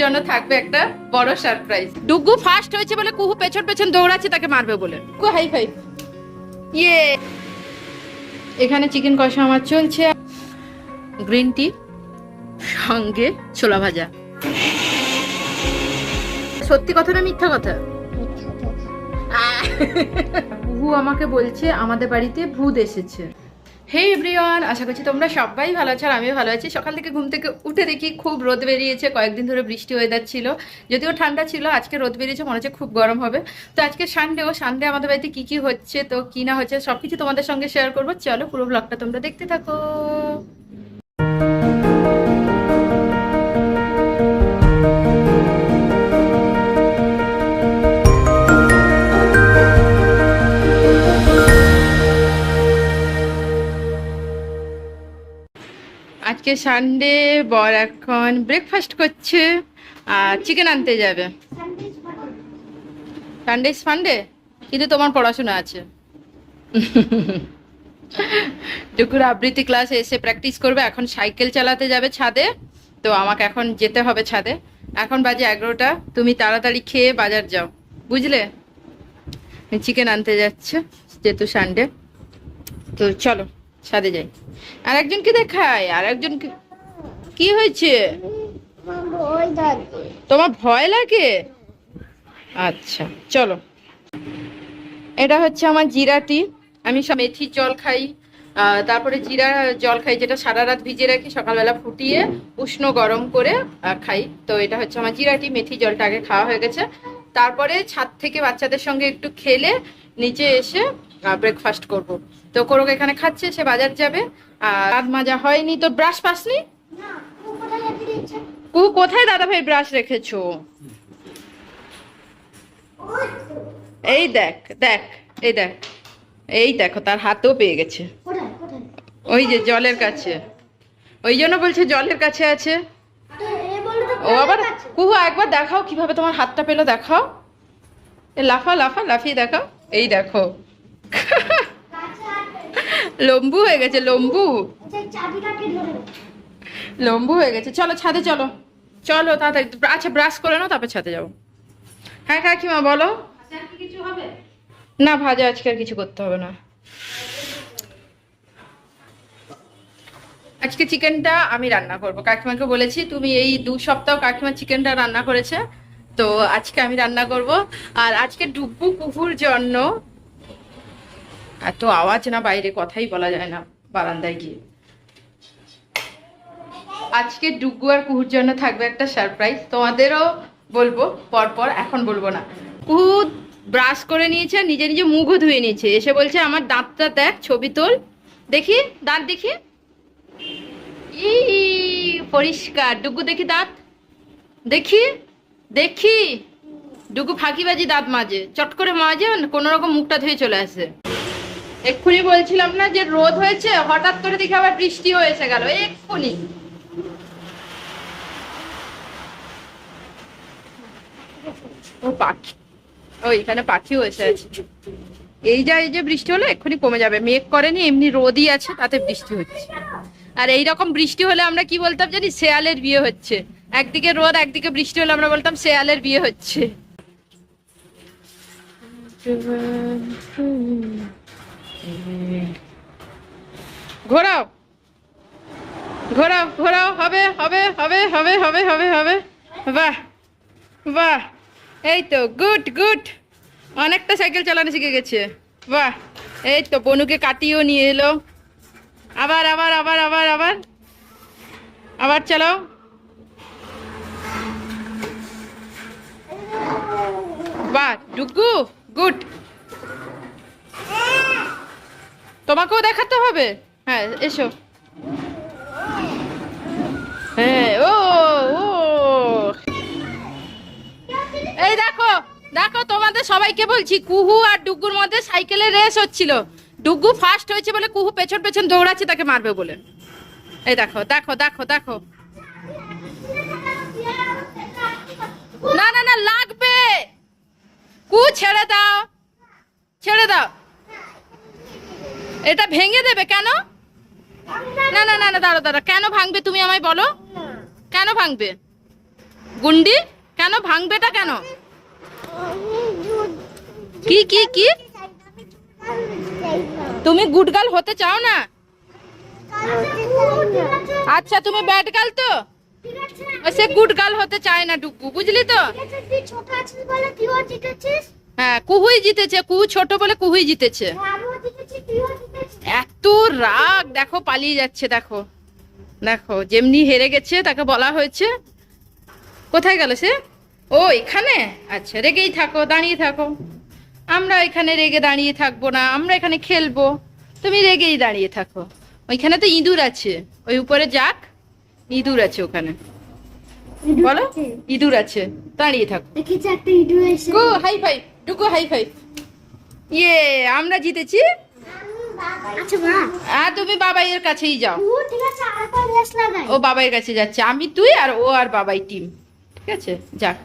জন্য থাকবে একটা বড় সারপ্রাইজ ডুগু ফার্স্ট হয়েছে বলে কুহু পেছন পেছন দৌড়াচ্ছে তাকে মারবে বলে। কু হাই ফাই ইয়ে। এখানে চিকেন কষা আমার চলছে। গ্রিন টি সঙ্গে ছোলা ভাজা। সত্যি কথা না মিথ্যা কথা? কুহু আমাকে বলছে আমাদের বাড়িতে ভূত এসেছে। হে এভরিওয়ান আশা করছি তোমরা সবাই ভালো আছো আর আমিও ভালো আছি। সকাল থেকে ঘুম থেকে উঠে দেখি খুব রোদ বেরিয়েছে, কয়েকদিন ধরে বৃষ্টি ওয়েদার ছিল। যদিও ঠান্ডা ছিল, আজকে রোদ বেরিয়েছে, মনে হচ্ছে খুব গরম হবে। তো আজকে সানডে ও সানডে আমাদের বাড়িতে কী কী হচ্ছে, তো কী না হচ্ছে সব কিছু তোমাদের সঙ্গে শেয়ার করব। চলো পুরো ব্লগটা তোমরা দেখতে থাকো। আজকে সানডে বর এখন ব্রেকফাস্ট করছে আর চিকেন আনতে যাবে। সানডে সানডে কিন্তু তোমার পড়াশোনা আছে। টুকুর আবৃত্তি ক্লাসে এসে প্র্যাকটিস করবে, এখন সাইকেল চালাতে যাবে ছাদে। তো আমাকে এখন যেতে হবে ছাদে। এখন বাজে এগারোটা, তুমি তাড়াতাড়ি খেয়ে বাজার যাও। বুঝলে? চিকেন আনতে যাচ্ছে, যেহেতু সানডে তো চলো। ছাদে যাই। আর একজনকে দেখায় আর একজনকে কি হয়েছে? তোমার ভয় লাগে? আচ্ছা চলো। এটা হচ্ছে আমার জিরা টি আমি সব মেথির জল খাই। তারপরে জিরা জল খাই, যেটা সারা রাত ভিজিয়ে রাখি সকালবেলা ফুটিয়ে উষ্ণ গরম করে খাই। তো এটা হচ্ছে আমার জিরাটি, মেথি জলটা আগে খাওয়া হয়ে গেছে। তারপরে ছাদ থেকে বাচ্চাদের সঙ্গে একটু খেলে নিচে এসে ব্রেকফাস্ট করব। তো করুক, এখানে খাচ্ছে, সে বাজার যাবে। আর রাত মাজা হয়নি তো ব্রাশ পাসনি? কু, কোথায় দাদা ভাই ব্রাশ রেখেছো? এই দেখ দেখ, এই দেখ, এই দেখো, তার হাতেও পেয়ে গেছে। ওই যে জলের কাছে। ওই জন্য বলছে জলের কাছে আছে। ও আবার, কুহু, একবার দেখাও কীভাবে তোমার হাতটা পেল, দেখাও। লাফা লাফা লাফিয়ে দেখাও। এই দেখো। লম্বু হয়ে গেছে লম্বু। লম্বু হয়ে গেছে। চলো ছাদে চলো। চলো তাড়াতাড়ি। আচ্ছা ব্রাশ করে নাও তারপর ছাদে যাব। হ্যাঁ কাকিমা বলো। না ভাজা আজকে আর কিছু করতে হবে না। আজকে চিকেনটা আমি রান্না করব। কাকিমাকে বলেছি তুমি এই দু সপ্তাহ কাকিমা চিকেনটা রান্না করেছে তো আজকে আমি রান্না করব। আর আজকে ডুব্বু কুকুর জন্য এত আওয়াজ না বাইরে, কথাই বলা যায় না বারান্দায় গিয়ে। আজকে ডুগু আর কুহুর জন্য থাকবে একটা সারপ্রাইজ তোমাদেরও বলব, পরপর এখন বলব না। কুহু ব্রাশ করে নিয়েছে, নিজে নিজে মুখও ধুয়ে নিয়েছে। এসে বলছে, আমার দাঁতটা দেখ, ছবি তোল। দেখি, দাঁত দেখি। ই, পরিষ্কার। ডুগু, দেখি দাঁত। দেখি দেখি। ডুগু ফাঁকিবাজি দাঁত মাজে। চট করে মাজে কোনো রকম মুখটা ধুয়ে চলে আসে। এক্ষুনি বলছিলাম না যে রোদ হয়েছে, হঠাৎ করে দেখি আবার বৃষ্টি হয়েছে গেল। এক্ষুনি। ও পাখি। পাখিও এই এই যে বৃষ্টি কমে যাবে। মেঘ করেনি, এমনি রোদই আছে, তাতে বৃষ্টি হচ্ছে। আর এই রকম বৃষ্টি হলে আমরা কি বলতাম জানি, শেয়ালের বিয়ে হচ্ছে। একদিকে রোদ, একদিকে বৃষ্টি হলে আমরা বলতাম, শেয়ালের বিয়ে হচ্ছে। ঘোরাও। ঘোরাও ঘোরাও, হবে হবে হবে হবে হবে হবে হবে। বাহ বাহ। এই তো, গুড গুড। অনেকটা সাইকেল চালানো শিখে গেছে। বাহ, এই তো বনুকে কাটিয়েও নিয়ে এলো। আবার আবার আবার আবার আবার। আবার চালাও। বাহ, ডুগু, গুড। তোমাকেও দেখাতে হবে? হ্যাঁ এসো। হ্যাঁ ও ও। এই দেখো দেখো, তোমাদের সবাইকে বলছি, কুহু আর ডুগুর মধ্যে সাইকেলের রেস হচ্ছিল। ডুগু ফার্স্ট হয়েছে বলে কুহু পেছন পেছন দৌড়াচ্ছে, তাকে মারবে বলে। এই দেখো দেখো দেখো দেখো। না না না, লাগবে। কু, ছেড়ে দাও। ছেড়ে দাও। এটা ভেঙে দেবে কেন? না না না না দাঁড়ো দাঁড়ো কেন ভাঙবে তুমি আমায় বলো? কেন ভাঙবে? গুন্ডি কেন ভাঙবেটা কেন? কি কি কি? তুমি গুড গার্ল হতে চাও না? আচ্ছা তুমি ব্যাড গার্ল তো? সে গুড গার্ল হতে চায় না ডুগু বুঝলি তো? হ্যাঁ কুহুই জিতেছে কুহু ছোট বলে কুহুই জিতেছে। এত রাগ দেখো পালিয়ে যাচ্ছে দেখো। দেখো যেমনি হেরে গেছে তাকে বলা হয়েছে। কোথায় গেল সে? ও এখানে? আচ্ছা রেগেই থাকো দাঁড়িয়ে থাকো। আমরা এখানে রেগে দাঁড়িয়ে থাকব না আমরা এখানে খেলব। তুমি রেগেই দাঁড়িয়ে থাকো। ওইখানে তো ইঁদুর আছে। ওই উপরে যাক ইঁদুর আছে ওখানে। বলো ইঁদুর আছে দাঁড়িয়ে থাকো। হাই ফাইভ টুকু হাই ফাইভ ইয়ে আমরা জিতেছি। আর তুমি বাবাইয়ের কাছেই যাও। ও বাবাইয়ের কাছে যাচ্ছে। আমি তুই আর ও আর বাবাই টিম ঠিক আছে? যাক।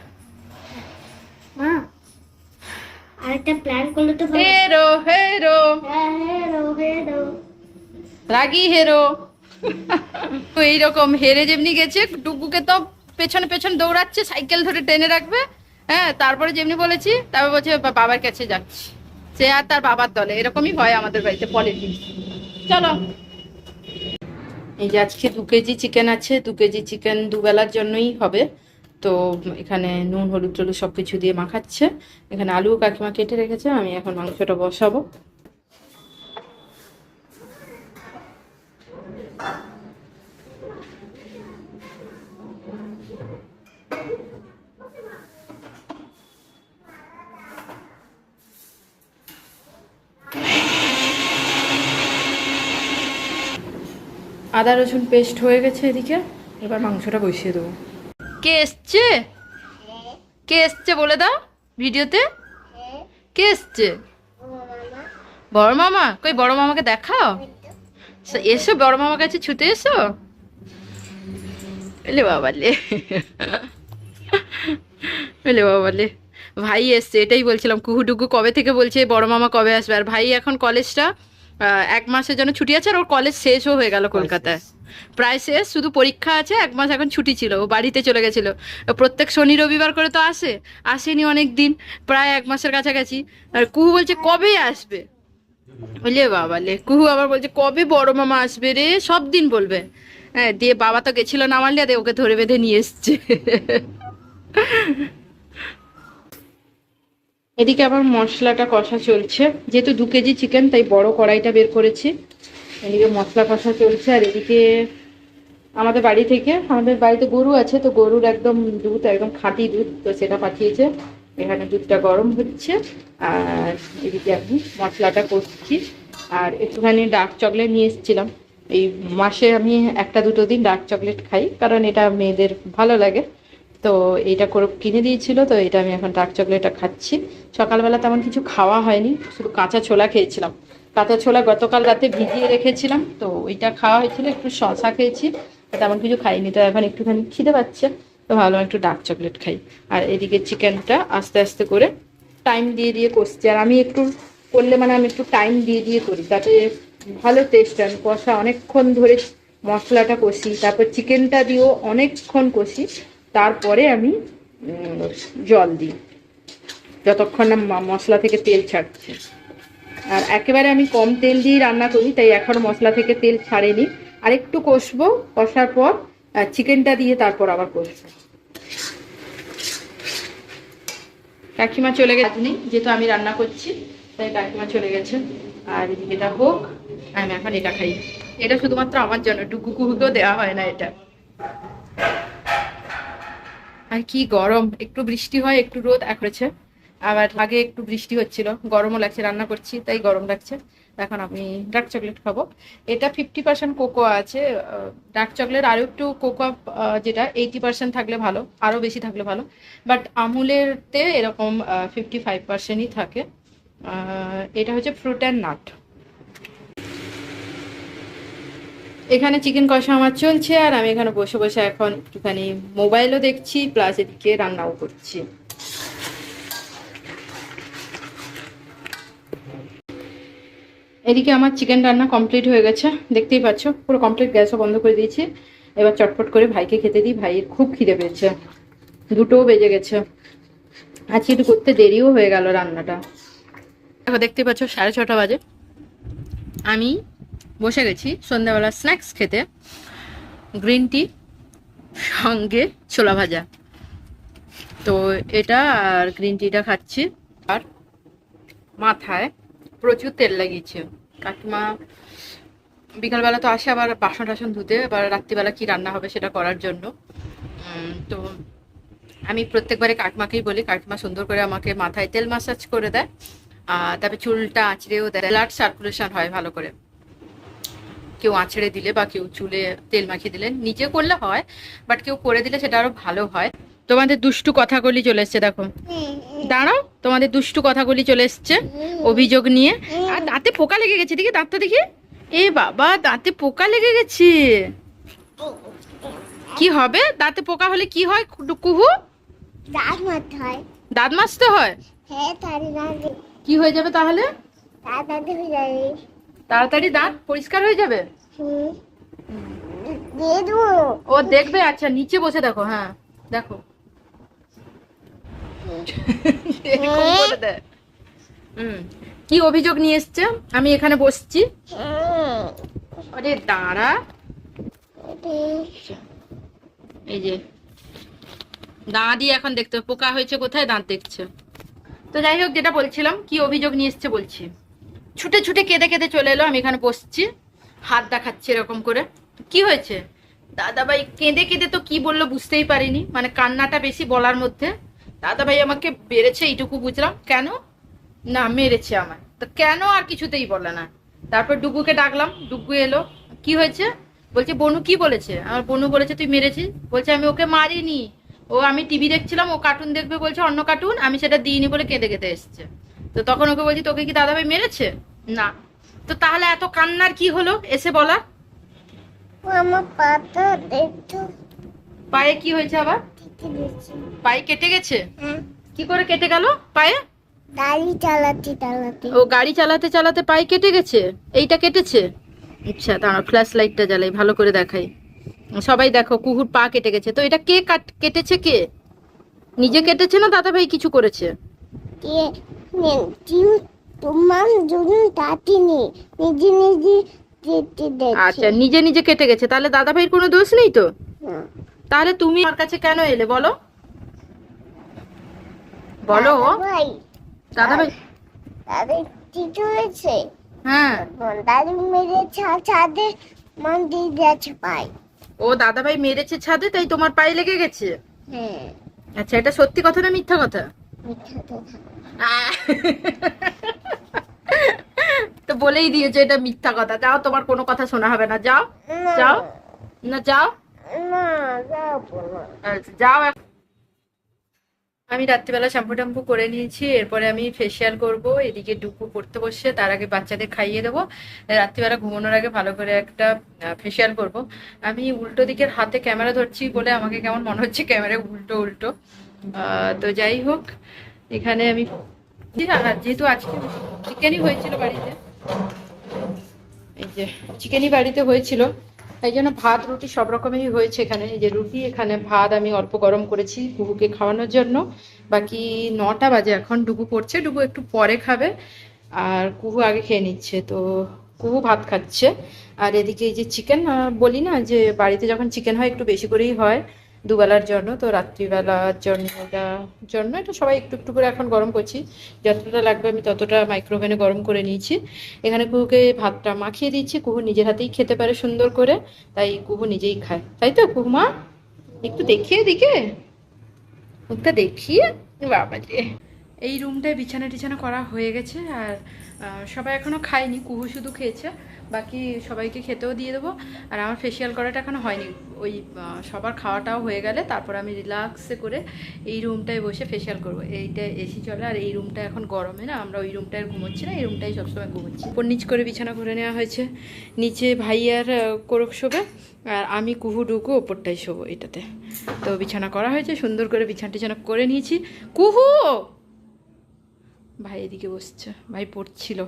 আরেকটা প্ল্যান করলে তো হেরো হেরো। হ্যাঁ হেরো হেরো। রাগি হেরো। তো এইরকম হেরে যেমনি গেছে ডুগুকে তো পেছনে পেছনে দৌড়াচ্ছে সাইকেল ধরে টেনে রাখবে। হ্যাঁ তারপরে যেমনি বলেছি তারপর বলছে বাবার কাছে যাচ্ছি। সে আর তার বাবার দলে। এরকমই হয় আমাদের বাড়িতে পলিটিক্স চলো। এই যে আজকে দু কেজি চিকেন আছে, দু কেজি চিকেন দুবেলার জন্যই হবে। তো এখানে নুন, হলুদ, টলুদ সব কিছু দিয়ে মাখাচ্ছে। এখানে আলু কাকিমা কেটে রেখেছে, আমি এখন মাংসটা বসাবো। আদা, রসুন পেস্ট হয়ে গেছে এদিকে। এবার মাংসটা বসিয়ে দেবো। কে এসছে? কে এসছে বলে দাও ভিডিওতে। কে এসছে? বড় মামা? কই, বড় মামাকে দেখাও? এসো, বড় মামার কাছে ছুটে এসো। এলে বাবালে এলে বাবালে ভাই এসছে, এটাই বলছিলাম কুহুডুকু কবে থেকে বলছে, বড় মামা কবে আসবে? আর ভাই এখন কলেজটা এক মাসের জন্য ছুটি আছে আর ওর কলেজ শেষও হয়ে গেল কলকাতায়। প্রায় শেষ শুধু পরীক্ষা আছে এক মাস এখন ছুটি ছিল ও বাড়িতে চলে গেছিল। প্রত্যেক শনি রবিবার করে তো আসে আসেনি অনেক দিন প্রায় এক মাসের কাছাকাছি। আর কুহু বলছে কবে আসবে? বলে বাবা লে কুহু আবার বলছে কবে বড় মামা আসবে রে? সব দিন বলবে। হ্যাঁ দিয়ে বাবা তো গেছিল নামালিয়া দিয়ে ওকে ধরে বেঁধে নিয়ে এসছে। এদিকে আবার মশলাটা কষা চলছে। যেহেতু দু কেজি চিকেন তাই বড় কড়াইটা বের করেছি। এদিকে মশলা কষা চলছে, আর এদিকে আমাদের বাড়ি থেকে, আমাদের বাড়িতে গরু আছে, তো গরুর একদম দুধ, একদম খাঁটি দুধ, তো সেটা পাঠিয়েছে। এখানে দুধটা গরম হচ্ছে, আর এদিকে আমি মশলাটা করছি আর একটুখানি ডার্ক চকলেট নিয়ে এসেছিলাম। এই মাসে আমি একটা দুটো দিন ডার্ক চকলেট খাই, কারণ এটা মেয়েদের ভালো লাগে। তো এইটা করে কিনে দিয়েছিল, তো এটা আমি এখন ডার্ক চকলেটটা খাচ্ছি। সকালবেলা তেমন কিছু খাওয়া হয়নি, শুধু কাঁচা ছোলা খেয়েছিলাম। কাঁচা ছোলা গতকাল রাতে ভিজিয়ে রেখেছিলাম, তো ওইটা খাওয়া হয়েছিল, একটু শশা খেয়েছি তেমন কিছু খাইনি, তো এখন একটুখানি খিদে পাচ্ছে, তো ভাবলাম একটু ডার্ক চকলেট খাই। আর এদিকে চিকেনটা আস্তে আস্তে করে টাইম দিয়ে দিয়ে কষছি, আর আমি একটু করলে মানে আমি একটু টাইম দিয়ে দিয়ে করি, তাতে ভালো টেস্ট আমি কষা অনেকক্ষণ ধরে মশলাটা কষি, তারপর চিকেনটা দিয়েও অনেকক্ষণ কষি তারপরে আমি জল দিই। যতক্ষণ না মশলা থেকে তেল ছাড়ছে। আর একেবারে আমি কম তেল দিয়ে রান্না করি, তাই এখন মশলা থেকে তেল ছাড়েনি। আর একটু কষবো, কষার পর চিকেনটা দিয়ে তারপর আবার কষবো। কাকিমা চলে গেছে। নেই যেহেতু আমি রান্না করছি, তাই কাকিমা চলে গেছে। আর এটা হোক, আমি এখন এটা খাই। এটা শুধুমাত্র আমার জন্য টুকু কুকুকেও দেওয়া হয় না এটা। আর কি গরম? একটু বৃষ্টি হয়, একটু রোদ একরেছে আবার আগে একটু বৃষ্টি হচ্ছিল, গরমও লাগছে, রান্না করছি, তাই গরম লাগছে। এখন আমি ডার্ক চকলেট খাব। এটা ফিফটি পার্সেন্ট কোকো আছে। ডার্ক চকলেট আরও একটু কোকো যেটা এইটি পার্সেন্ট থাকলে ভালো, আরও বেশি থাকলে ভালো। বাট আমুলেরতে এরকম ফিফটি ফাইভ পার্সেন্টই থাকে। এটা হচ্ছে ফ্রুট অ্যান্ড নাট এখানে চিকেন কষা আমার চলছে, আর আমি এখানে বসে বসে এখন একটুখানি মোবাইলও দেখছি প্লাস এদিকে রান্নাও করছি। এদিকে আমার চিকেন রান্না কমপ্লিট হয়ে গেছে, দেখতেই পাচ্ছ, পুরো কমপ্লিট গ্যাসও বন্ধ করে দিয়েছি। এবার চটপট করে ভাইকে খেতে দিই, ভাইয়ের খুব খিদে পেয়েছে, দুটোও বেজে গেছে। আজকে একটু করতে দেরিও হয়ে গেল রান্নাটা। দেখো, দেখতে পাচ্ছ, সাড়ে ছটা বাজে। আমি বসে গেছি সন্ধ্যাবেলা স্ন্যাক্স খেতে। গ্রিন টি সঙ্গে ছোলা ভাজা। তো এটা আর গ্রিন টিটা খাচ্ছি। আর মাথায় প্রচুর তেল লাগিয়েছে। কাকিমা বিকালবেলা তো আসে আবার বাসন টাসন ধুতে, এবার রাত্রিবেলা কি রান্না হবে সেটা করার জন্য। তো আমি প্রত্যেকবারে কাকিমাকেই বলি, কাকিমা সুন্দর করে আমাকে মাথায় তেল মাসাজ করে দেয়। আর তারপরে চুলটা আঁচড়েও দেয়। ব্লাড সার্কুলেশন হয় ভালো করে। কেউ আঁচড়ে দিলে বা কেউ চুলে তেল মাখিয়ে দিলে নিজে করলে হয় বাট কেউ করে দিলে সেটা আরও ভালো হয়। তোমাদের দুষ্টু কথাগুলি চলে এসছে দেখো। দাঁড়াও তোমাদের দুষ্টু কথাগুলি চলে এসছে অভিযোগ নিয়ে। আর দাঁতে পোকা লেগে গেছে দেখি দাঁতটা দেখি। এ বাবা দাঁতে পোকা লেগে গেছে। কি হবে? দাঁতে পোকা হলে কি হয় কুহু? দাঁত মারতে হয়। দাঁত মাজতে হয়? হ্যাঁ দাঁড়ি কি হয়ে যাবে তাহলে? তাড়াতাড়ি হয়ে যাবে। তাড়াতাড়ি দাঁত পরিষ্কার হয়ে যাবে? ও দেখবে আচ্ছা নিচে বসে দেখো হ্যাঁ দেখো। কি অভিযোগ নিয়ে এসছে? আমি এখানে বসছি। আরে দাঁড়া। এই যে দাঁত দিয়ে এখন দেখতে পোকা হয়েছে কোথায় দাঁত দেখছে। তো যাই হোক যেটা বলছিলাম কি অভিযোগ নিয়ে এসছে বলছি। ছুটে ছুটে কেঁদে কেঁদে চলে এলো, আমি এখানে বসছি। হাত দেখাচ্ছে এরকম করে। কি হয়েছে? দাদাভাই কেঁদে কেঁদে তো কি বলল বুঝতেই পারিনি। মানে কান্নাটা বেশি বলার মধ্যে। দাদাভাই আমাকে বেড়েছে এইটুকু বুঝলাম। কেন? না, মেরেছে আমার তো কেন আর কিছুতেই বলে না। তারপর ডুগুকে ডাকলাম। ডুগু এলো, কি হয়েছে? বলছে, বনু কি বলেছে? আমার বনু বলেছে, তুই মেরেছিস? বলছে, আমি ওকে মারিনি। ও, আমি টিভি দেখছিলাম, ও কার্টুন দেখবে, বলছে, অন্য কার্টুন আমি সেটা দিইনি বলে কেঁদে কেঁদে এসছে। তো তখন ওকে বলছি তোকে কি দাদাভাই মেরেছে? না। তো তাহলে এত কান্নার কি হলো এসে বলা আমার পায়ে কি হয়েছে আবার? পায়ে কেটে গেছে? কি করে কেটে গেল পায়ে? গাড়ি চালাতে চালাতে। ও গাড়ি চালাতে চালাতে পায়ে কেটে গেছে? এইটা কেটেছে? আচ্ছা দাঁড়া ফ্ল্যাশ লাইটটা জ্বালাই ভালো করে দেখাই। সবাই দেখো কুকুর পা কেটে গেছে। তো এটা কে কাট কেটেছে কে? নিজে কেটেছে না দাদা ভাই কিছু করেছে? তোমার জন্য নিজে নিজে যেতে আচ্ছা নিজে নিজে কেটে গেছে। তাহলে দাদা ভাইয়ের কোনো দোষ নেই তো? তাহলে তুমি আমার কাছে কেন এলে বলো? বলো। ভাই দাদা ভাই ঠিক হয়েছে? হ্যাঁ। দাদি মেরে ছাদে মান দিয়ে গেছে পাই ও দাদা ভাই মেরেছে ছাদে তাই তোমার পায়ে লেগে গেছে? হ্যাঁ। আচ্ছা এটা সত্যি কথা না মিথ্যা কথা? মিথ্যা কথা। তো বলেই দিয়েছে এটা মিথ্যা কথা। যাও তোমার কোনো কথা শোনা হবে না। যাও যাও। না যাও। না আচ্ছা, যাও আমি রাত্রিবেলা শ্যাম্পু ট্যাম্পু করে নিয়েছি এরপরে আমি ফেসিয়াল করব এদিকে ডুকু পড়তে বসে তার আগে বাচ্চাদের খাইয়ে দেবো। রাত্রিবেলা ঘুমানোর আগে ভালো করে একটা ফেসিয়াল করব। আমি উল্টো দিকের হাতে ক্যামেরা ধরছি বলে আমাকে কেমন মনে হচ্ছে ক্যামেরা উল্টো উল্টো। আহ, তো যাই হোক এখানে আমি আর যেহেতু আজকে চিকেনই হয়েছিল বাড়িতে। এই যে চিকেনই বাড়িতে হয়েছিল। তাই জন্য ভাত, রুটি সব রকমেরই হয়েছে এখানে। এই যে রুটি, এখানে ভাত আমি অল্প গরম করেছি ডুগুকে খাওয়ানোর জন্য। বাকি নটা বাজে, এখন ডুবু পড়ছে, ডুবু একটু পরে খাবে। আর কুহু আগে খেয়ে নিচ্ছে, তো কুহু ভাত খাচ্ছে। আর এদিকে এই যে চিকেন বলি না যে বাড়িতে যখন চিকেন হয়, একটু বেশি করেই হয়। দুবেলার জন্য, তো রাত্রিবেলার জন্য এটা জন্য, এটা সবাই একটু একটু করে এখন গরম করছি। যতটা লাগবে আমি ততটা মাইক্রোওভেনে গরম করে নিয়েছি। এখানে কুহুকে ভাতটা মাখিয়ে দিচ্ছি কুহু নিজের হাতেই খেতে পারে সুন্দর করে, তাই কুহু নিজেই খায়। তাই তো কুহুমা একটু দেখিয়ে দিকে মুখটা দেখিয়ে? বাবা এই রুমটায় বিছানা টিছানা করা হয়ে গেছে, আর সবাই এখনও খায়নি, কুহু শুধু খেয়েছে, বাকি সবাইকে খেতেও দিয়ে দেবো। আর আমার ফেসিয়াল করাটা এখনও হয়নি, ওই সবার খাওয়াটাও হয়ে গেলে তারপর আমি রিল্যাক্সে করে এই রুমটায় বসে ফেসিয়াল করব। এইটা এসি চলে, আর এই রুমটা এখন গরমে না, আমরা ওই রুমটায় ঘুমোচ্ছি না, এই রুমটাই সবসময় ঘুমোচ্ছি। উপর নিচ করে বিছানা করে নেওয়া হয়েছে, নিচে ভাইয়ার কোরক শোবে, আর আমি, কুহু, ডুকু ওপরটাই শোবো এটাতে। তো বিছানা করা হয়েছে, সুন্দর করে বিছানা টিছানা করে নিয়েছি। কুহু! ভাই এদিকে বসছে। ভাই পড়ছিল।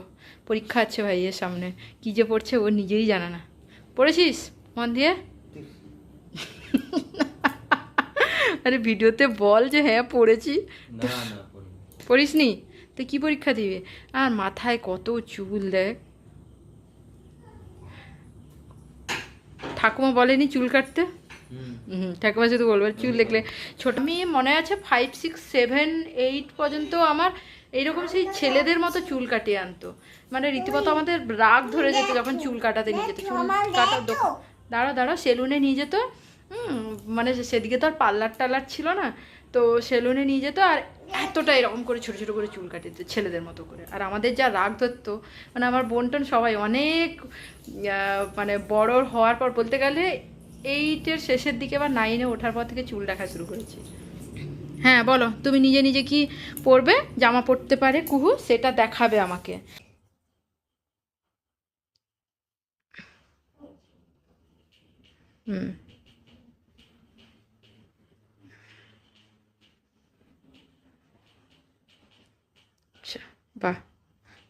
পরীক্ষা আছে ভাইয়ের সামনে। কি যে পড়ছে ও নিজেই জানে না। পড়েছিস? মন দিয়ে? আরে ভিডিওতে বল যে হ্যাঁ পড়েছি। না না তো কি পরীক্ষা দিবে? আর মাথায় কত চুল দেখ। ঠাকুমা বলেনি চুল কাটতে? হুম। ঠাকুমা শুধু বলব চুল দেখলে। ছোট মেয়ে মনে আছে ফাইভ সিক্স সেভেন এইট পর্যন্ত আমার এইরকম সেই ছেলেদের মতো চুল কাটিয়ে আনতো। মানে রীতিমতো আমাদের রাগ ধরে যেত যখন চুল কাটাতে নিয়ে যেত, চুল কাটার দাঁড়া দাঁড়া, সেলুনে নিয়ে যেত। মানে সেদিকে তো আর পার্লার টার্লার ছিল না। তো সেলুনে নিয়ে যেত আর এতটা এরকম করে ছোটো ছোটো করে চুল কাটিয়ে দিত ছেলেদের মতো করে। আর আমাদের যা রাগ ধরতো মানে আমার বোন টোন সবাই অনেক মানে বড় হওয়ার পর বলতে গেলে এইটের শেষের দিকে বা নাইনে ওঠার পর থেকে চুল রাখা শুরু করেছি। হ্যাঁ বলো। তুমি নিজে নিজে কি পরবে? জামা পরতে পারে, কুহু, সেটা দেখাবে আমাকে। হুম। আচ্ছা বাহ।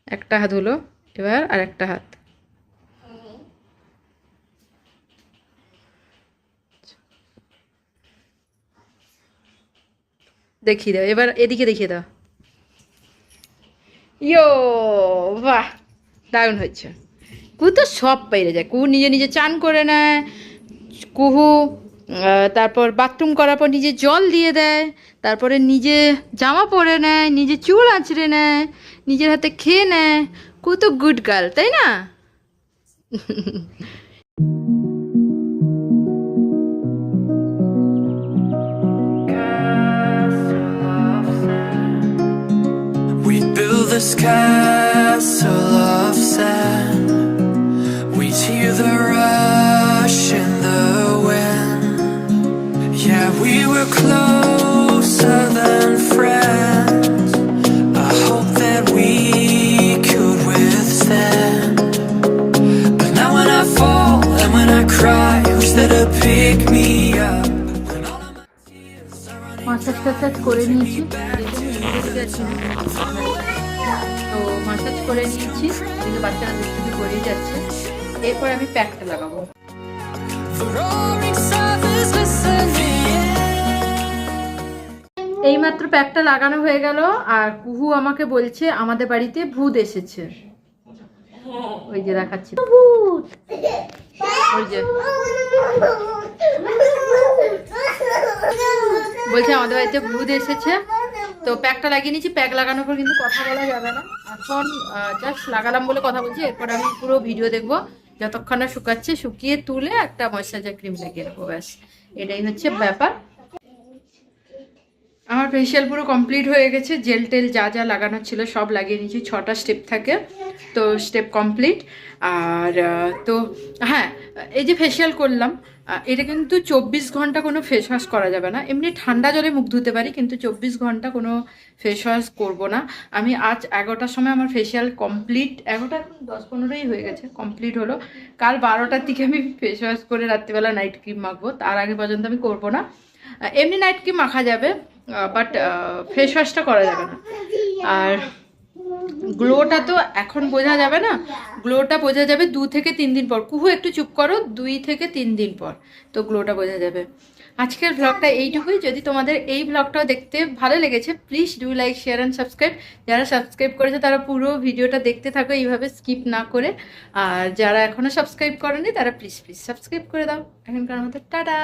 একটা হাত হলো এবার আর একটা হাত। দেখিয়ে দাও, এবার এদিকে দেখিয়ে দাও। ইয়ো, বাহ, দারুণ হচ্ছে কু তো সব বাইরে যায়, কুহু নিজে নিজে চান করে নেয়, কুহু তারপর বাথরুম করার পর নিজে জল দিয়ে দেয়, তারপরে নিজে জামা পরে নেয়, নিজে চুল আঁচড়ে নেয়, নিজের হাতে খেয়ে নেয়। কুহু তো গুড গার্ল তাই না? this castle of sand. We hear the rush in the wind. Yeah, we were closer than friends. I hope that we could withstand. But now when I fall and when I cry, who's there to pick me up? When all of my tears are running massage টাসাজ করে নিয়েছি যাচ্ছি না তো massage করে নিয়েছি, কিন্তু বাচ্চারা দুষ্টুমি করেই যাচ্ছে। এরপর আমি প্যাকটা লাগাবো। এইমাত্র প্যাকটা লাগানো হয়ে গেল, আর কুহু আমাকে বলছে, আমাদের বাড়িতে ভূত এসেছে। ওই যে দেখাচ্ছি। ওই যে। বলছে, আমাদের বাড়িতে ভূত এসেছে। তো প্যাকটা লাগিয়ে নিয়েছি। প্যাক লাগানোর পর কিন্তু কথা বলা যাবে না। এখন জাস্ট লাগালাম বলে কথা বলছি। এরপর আমি পুরো ভিডিও দেখব। যতক্ষণ না শুকাচ্ছে, শুকিয়ে তুলে একটা ময়শ্চারাইজার ক্রিম লাগিয়ে নেব, ব্যাস। এটাই হচ্ছে ব্যাপার। আমার ফেসিয়াল পুরো কমপ্লিট হয়ে গেছে। জেল টেল যা যা লাগানো ছিল সব লাগিয়ে নিয়েছি। ছটা স্টেপ থাকে। তো স্টেপ কমপ্লিট আর তো হ্যাঁ এই যে ফেসিয়াল করলাম এটা কিন্তু চব্বিশ ঘণ্টা কোনো ফেস ওয়াশ করা যাবে না। এমনি ঠান্ডা জলে মুখ ধুতে পারি, কিন্তু চব্বিশ ঘণ্টা কোনো ফেস ওয়াশ করব না। আমি আজ এগারোটার সময় আমার ফেসিয়াল কমপ্লিট এগারোটা এখন দশ পনেরোই হয়ে গেছে কমপ্লিট হলো। কাল বারোটার দিকে আমি ফেস ওয়াশ করে রাত্রিবেলা নাইট ক্রিম মাখবো, তার আগে পর্যন্ত আমি করব না। এমনি নাইট ক্রিম মাখা যাবে বাট ফেস ওয়াশটা করা যাবে না। আর গ্লোটা তো এখন বোঝা যাবে না। গ্লোটা বোঝা যাবে দু থেকে তিন দিন পর। কুহু, একটু চুপ করো, দুই থেকে তিন দিন পর তো গ্লোটা বোঝা যাবে। আজকের ব্লগটা এইটুকুই। যদি তোমাদের এই ব্লগটাও দেখতে ভালো লেগেছে please do like share and subscribe যারা সাবস্ক্রাইব করেছে, তারা পুরো ভিডিওটা দেখতে থাকো, এইভাবে স্কিপ না করে। আর যারা এখনও সাবস্ক্রাইব করেনি, তারা প্লিজ প্লিজ সাবস্ক্রাইব করে দাও। এখনকার মতো, টাটা!